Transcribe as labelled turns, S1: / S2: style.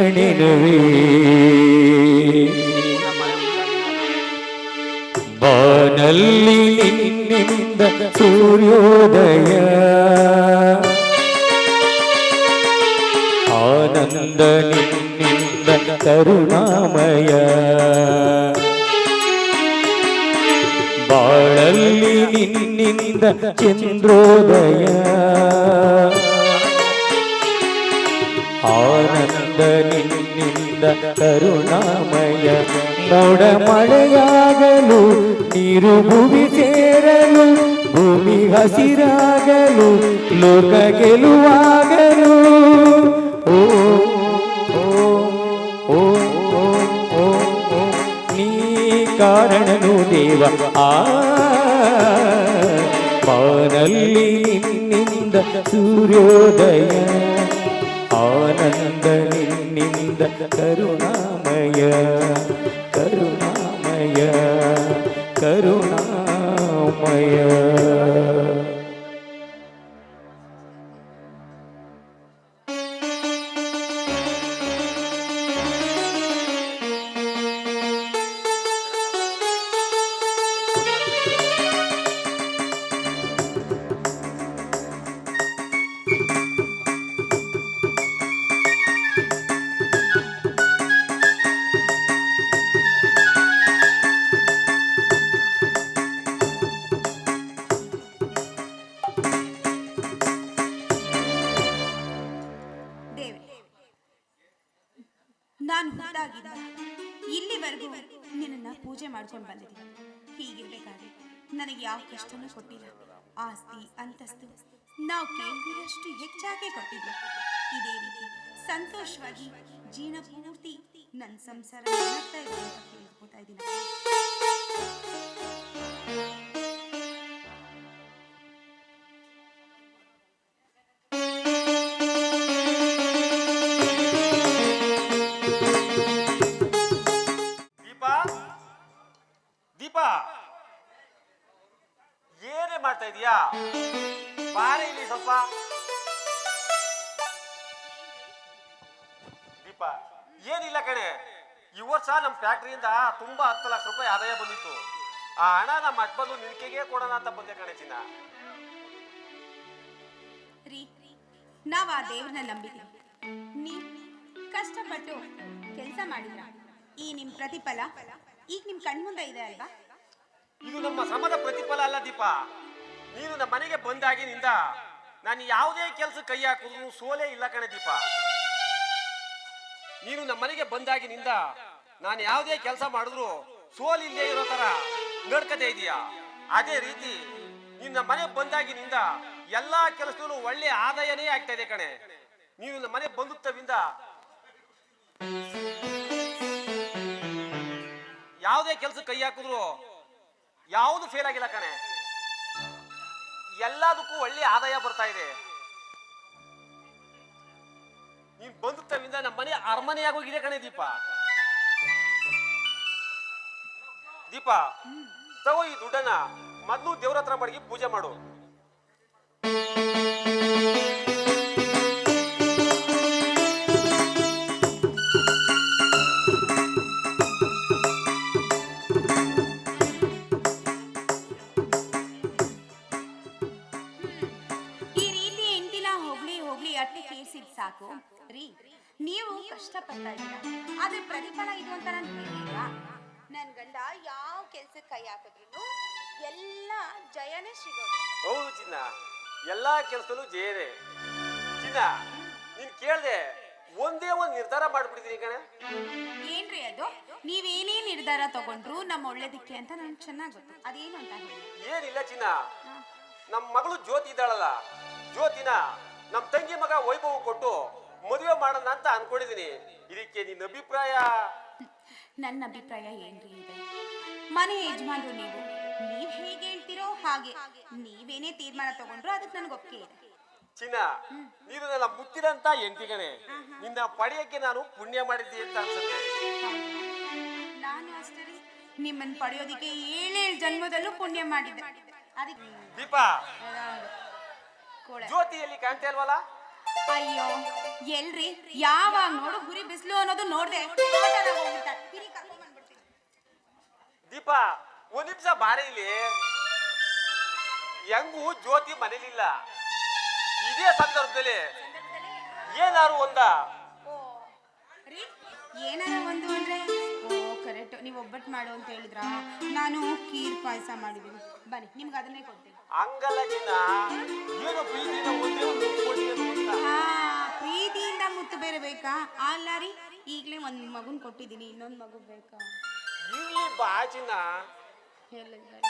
S1: ನೆನೆವೆ ಬಾನಲ್ಲಿ ನಿನ್ನಿಂದ ಸೂರ್ಯೋದಯ. ಆನಂದ ನಿನ್ನಿಂದ ಕರುಣಾಮಯ. ಬಾಳಲ್ಲಿ ನಿನ್ನಿಂದ ಚಂದ್ರೋದಯ. ಆನಂದ ನಿನ್ನಿಂದ ಕರುಣಾಮಯ. ಮೋಡ ಮಳೆಯಾಗಲು, ನೀರು ಭೂಮಿ ಸೇರಲು, ಭೂಮಿ ಹಸಿರಾಗಲು, ಲೋಕ ಗೆಲುವಾಗಲು. ಓ ಓ ಓ ನೀ ಕಾರಣನು ದೇವ. ಆ ಪಾನಲ್ಲಿ ನಿನ್ನಿಂದ ಸೂರ್ಯೋದಯ. ಆನಂದ ನಿನ್ನಿಂದ ಕರುಣಾಮಯ
S2: ನಾನು ಹುಟ್ಟಾಗಿದ್ದ. ಇಲ್ಲಿವರೆಗೂ ನಿನ್ನನ್ನು ಪೂಜೆ ಮಾಡ್ಕೊಂಡು ಬಂದಿದ್ದೀನಿ. ಹೀಗಿರ್ಬೇಕಾದ್ರೆ ನನಗೆ ಯಾವ ಕಷ್ಟನೂ ಕೊಟ್ಟಿಲ್ಲ. ಆಸ್ತಿ, ಅಂತಸ್ತು, ನಾವು ಕೇಳಿದಷ್ಟು ಹೆಚ್ಚಾಗಿ ಕೊಟ್ಟಿದ್ದೆ. ಇದೇ ರೀತಿ ಸಂತೋಷವಾಗಿ ಜೀವನ ಪೂರ್ತಿ ನನ್ನ ಸಂಸಾರ ಮಾಡ್ತಾ ಇದ್ದೀನಿ ಅಂತ ಕೇಳ್ಕೊತಾ ಇದ್ದೀನಿ.
S3: ಮಾಡ್ತಾ ಇದೀಯಾ? ಬಾರಿ ಇಲ್ಲಿ ಸ್ವಲ್ಪ. ದೀಪ ಏನಿಲ್ಲ ಕಣೆ. ಈ ವರ್ಷ ನಮ್ಮ ಫ್ಯಾಕ್ಟ್ರಿಯಿಂದ ತುಂಬಾ ಹತ್ತು ಲಕ್ಷ ರೂಪಾಯಿ ಆದಾಯ ಬಂದಿತ್ತು. ಆ ಹಣ ನಮ್ಮ ಅಟ್ಬಂದು ನಿನ್ಕೆಗೆ ಕೊಡೋಣ ಅಂತ ಬಂದೆ ಕಣೆ ಚಿನ್ನ.
S2: ರೀ ನಾವು ಆ ದೇವ್ರನ್ನ ನಂಬಿದ್ದೀವಿ. ನೀವು ಕಷ್ಟಪಟ್ಟು ಕೆಲಸ ಮಾಡಿದ್ರ ಈ ನಿಮ್ಮ ಪ್ರತಿಫಲ ಈಗ ನಿಮ್ಮ ಕಣ್ಮುಂದೆ ಇದೆ ಅಲ್ವಾ?
S3: ಇದು ನಮ್ಮ ಶ್ರಮದ ಪ್ರತಿಫಲ ಅಲ್ಲ ದೀಪ. ನೀನು ನಮ್ಮ ಮನೆಗೆ ಬಂದಾಗಿನಿಂದ ನಾನು ಯಾವುದೇ ಕೆಲಸ ಕೈ ಹಾಕಿದ್ರು ಸೋಲೇ ಇಲ್ಲ ಕಣೆ ದೀಪ. ನೀನು ನಮ್ಮ ಮನೆಗೆ ಬಂದಾಗಿನಿಂದ ನಾನು ಯಾವುದೇ ಕೆಲಸ ಮಾಡಿದ್ರು ಸೋಲಿಲ್ಲದೆ ಇರೋ ತರ ನಡ್ಕತೆ ಇದೆಯಾ? ಅದೇ ರೀತಿ ನಿನ್ನ ಮನೆಗೆ ಬಂದಾಗಿನಿಂದ ಎಲ್ಲಾ ಕೆಲಸದಲ್ಲೂ ಒಳ್ಳೆ ಆದಾಯನೇ ಆಗ್ತಾ ಇದೆ ಕಣೆ. ನೀನು ನಮ್ಮ ಮನೆ ಬಂದುತ್ತವಿಂದ ಯಾವುದೇ ಕೆಲಸ ಕೈ ಹಾಕಿದ್ರು ಯಾವುದು ಫೇಲ್ ಆಗಿಲ್ಲ ಕಣೆ. ಎಲ್ಲದಕ್ಕೂ ಒಳ್ಳೆ ಆದಾಯ ಬರ್ತಾ ಇದೆ. ನೀನ್ ಬಂದುತ್ತವಿಂದ ನಮ್ಮ ಮನೆ ಅರಮನೆಯಾಗೋಗಿದೆ ಕಣೆ ದೀಪ. ದೀಪ, ತಗೋ ಈ ದುಡ್ಡನ್ನ, ಮೊದ್ಲು ದೇವ್ರ ಹತ್ರ ಬಡಗಿ ಪೂಜೆ ಮಾಡು.
S2: ಕೇಳಿಸಿದ್ ಸಾಕು? ರೀ. ನೀವು ಕಷ್ಟಪಡ್ತಾ ಇದ್ದೀರಾ? ಅದ್ರ ಪ್ರತಿಫಲ ಇದು ಅಂತ ನಾನು ಹೇಳಿಲ್ವಾ? ನನ್ ಗಂಡ ಯಾವ ಕೆಲ್ಸಕ್ಕೆ ಕೈ ಹಾಕಿದ್ರು ಎಲ್ಲ ಜಯನೇ ಸಿಗೋದು
S3: ಹೌದು ಚಿನ್ನ. ಎಲ್ಲಾ ಕೆಲಸದಲ್ಲೂ ಜಯನೇ. ಚಿನ್ನ ನೀನ್ ಕೇಳ್ದೆ ಒಂದೇ ಒಂದ್ ನಿರ್ಧಾರ ಮಾಡ್ಬಿಟ್ಟಿದೀನಿ ಕಣೆ.
S2: ಏನ್ರಿ ಅದು? ನೀವೇನೇ ನಿರ್ಧಾರ ತಗೊಂಡ್ರು ನಮ್ಮ ಒಳ್ಳೇದಿಕ್ಕೆ ಅಂತ ನನ್ ಚೆನ್ನಾಗಿ ಗೊತ್ತು. ಅದೇನು ಅಂತ ಹೇಳಿ.
S3: ಏನಿಲ್ಲ ಚಿನ್ನ. ನಮ್ಮ ಮಗಳು ಜ್ಯೋತಿ ಇದ್ದಾಳಲ್ಲ. ಜ್ಯೋತಿನ ನಮ್ಮ ತಂಗಿ ಮಗ ವೈಭವ ಕೊಟ್ಟು ಮದುವೆ ಮಾಡೋಣ ಅಂತ ಅನ್ಕೊಂಡಿದೀನಿ. ಇದಕ್ಕೆ ನಿನ್ನ ಅಭಿಪ್ರಾಯ?
S2: ನನ್ನ ಅಭಿಪ್ರಾಯ ಏನ್ರಿ ಇದೆ? ಮನೆ ಯಜಮಾನ್ರು ನೀವು ನೀವ್ ಹೇಗೆ ಹೇಳ್ತಿರೋ ಹಾಗೆ. ನೀವೇನೇ ತೀರ್ಮಾನ ತಗೊಂಡ್ರು ಅದಕ್ಕೆ ನನಗೆ ಒಪ್ಪಿಗೆ ಇದೆ.
S3: ಚಿನ್ನ ನೀನು ನನ್ನ ಮುತ್ತಿರಂತ ಎಂಟಿಗಣೆ ನಿನ್ನ ಪಡೆಯಕ್ಕೆ ನಾನು ಪುಣ್ಯ ಮಾಡಿದ್ದೆ ಅಂತ ಅನ್ಸುತ್ತೆ.
S2: ನಾನು ಅಷ್ಟೇ ರೀ. ನಿಮ್ಮನ್ನ ಪಡೆಯೋದಿಕ್ಕೆ ಏಳೇಳು ಜನ್ಮದಲ್ಲೂ ಪುಣ್ಯ ಮಾಡಿದ್ದೆ. ಅದಕ್ಕೆ
S3: ದೀಪ.
S2: ಕೋಳೆ
S3: ಜ್ಯೋತಿಯಲ್ಲಿ ಕಾಣ್ತಾ ಇಲ್ವಲ್ಲ?
S2: ಅಯ್ಯೋ ಎಲ್ರಿ? ಯಾವಾಗ ನೋಡು ಗುರಿ ಬಿಸಿಲು ಅನ್ನೋದು ನೋಡ್ದೆ.
S3: ದೀಪ ಒಂದ್ ನಿಮಿಷ ಬಾರಿ ಇಲ್ಲಿ. ಹೆಂಗು ಜ್ಯೋತಿ ಮನೇಲಿಲ್ಲ. ಇದೇ ಸಂದರ್ಭದಲ್ಲಿ ಏನಾರು ಒಂದ?
S2: ಏನಾರ ಒಂದು ಅಂದ್ರೆ? ಓ ಕರೆಕ್ಟ್ ನೀವು ಒಬ್ಬಟ್ಟು ಮಾಡು ಅಂತ ಹೇಳಿದ್ರ? ನಾನು ಖೀರ್ ಪಾಯಸ ಮಾಡಿದ್ದೀನಿ. ಬನ್ನಿ ನಿಮ್ಗೆ ಅದನ್ನೇ ಕೊಡ್ತೀನಿ.
S3: ಏನು ಪ್ರೀತಿನ ಒಂದೇ ಒಂದು ಒಪ್ಕೊಡಿ ಅಂತ
S2: ಆ ಪ್ರೀತಿಯಿಂದ ಮುತ್ತು ಬೇರೆ ಬೇಕಾ? ಅಲ್ಲ ರೀ ಈಗಲೇ ಒಂದು ಮಗುನ್ ಕೊಟ್ಟಿದ್ದೀನಿ ಇನ್ನೊಂದು ಮಗು ಬೇಕಾ?
S3: ಇಲ್ಲಿ ಬಾ ಚಿನ್ನ
S2: ಹೇಳಿದ್ದಾರೆ